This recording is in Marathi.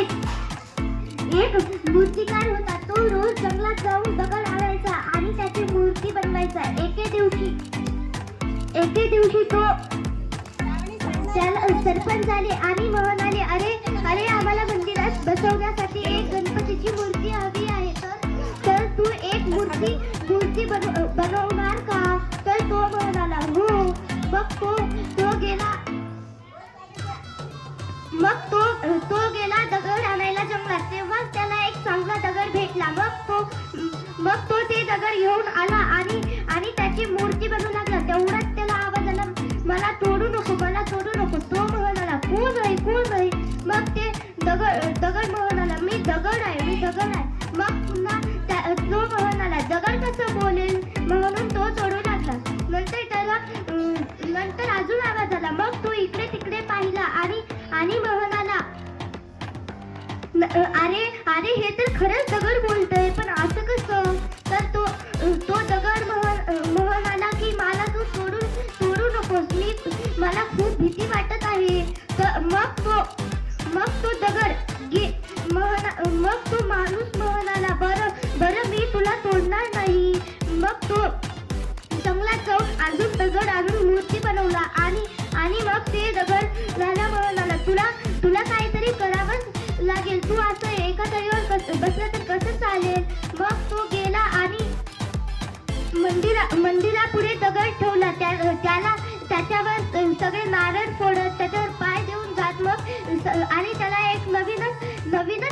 एक एक मूर्तिकार होता? तो रोज जंगलात जाऊन दगड आणायचा आणि त्याची मूर्ती बनवायचा. एके दिवशी एके दिवशी तो त्याला सरपंच आले आणि म्हणाले अरे अरे आम्हाला मंदिरात बसवण्यासाठी एक गणपतीची मूर्ती हवी आहे. तर तर तू एक मूर्ती मूर्ती बनव बनवणार का? तर तो म्हणाला हो. मग तो तो गेला. मग तो तो मग तो ते दगड घेऊन आला आणि आणि त्याची मूर्ती बनवू लागला. तेवढाच त्याला आवाज आला मला तोडू नको मला तोडू नको. तो म्हणाला कोण आहे कोण आहे? मग ते दगड दगड म्हणाला मी दगड आहे मी दगड आहे. मग पुन्हा त्या- तो म्हणाला दगड कसं बोलेल? म्हणून तो चढू लागला. नंतर त्याला नंतर अजून आवाज आला. मग तो इकडे तिकडे पाहिला आणि आणि म्हणाला अरे अरे हे तर खरंच दगड बोलतय. मग तो मग तो दगड गे मग तो माणूस म्हणाला बरं बरं मी तुला तोडणार नाही. मग तो जंगलात जाऊन अजून दगड आणून मूर्ती बनवला आणि आणि मग ते दगड झाला म्हणाला तुला तुला काहीतरी करावंच लागेल. तू असं एका तळीवर कस बसलं तर कसं चालेल? मग तो गेला आणि मंदिरा मंदिरापुढे दगड ठेवला. त्या त्याला त्याच्यावर सगळे नारळ फोडत त्याच्यावर Navidad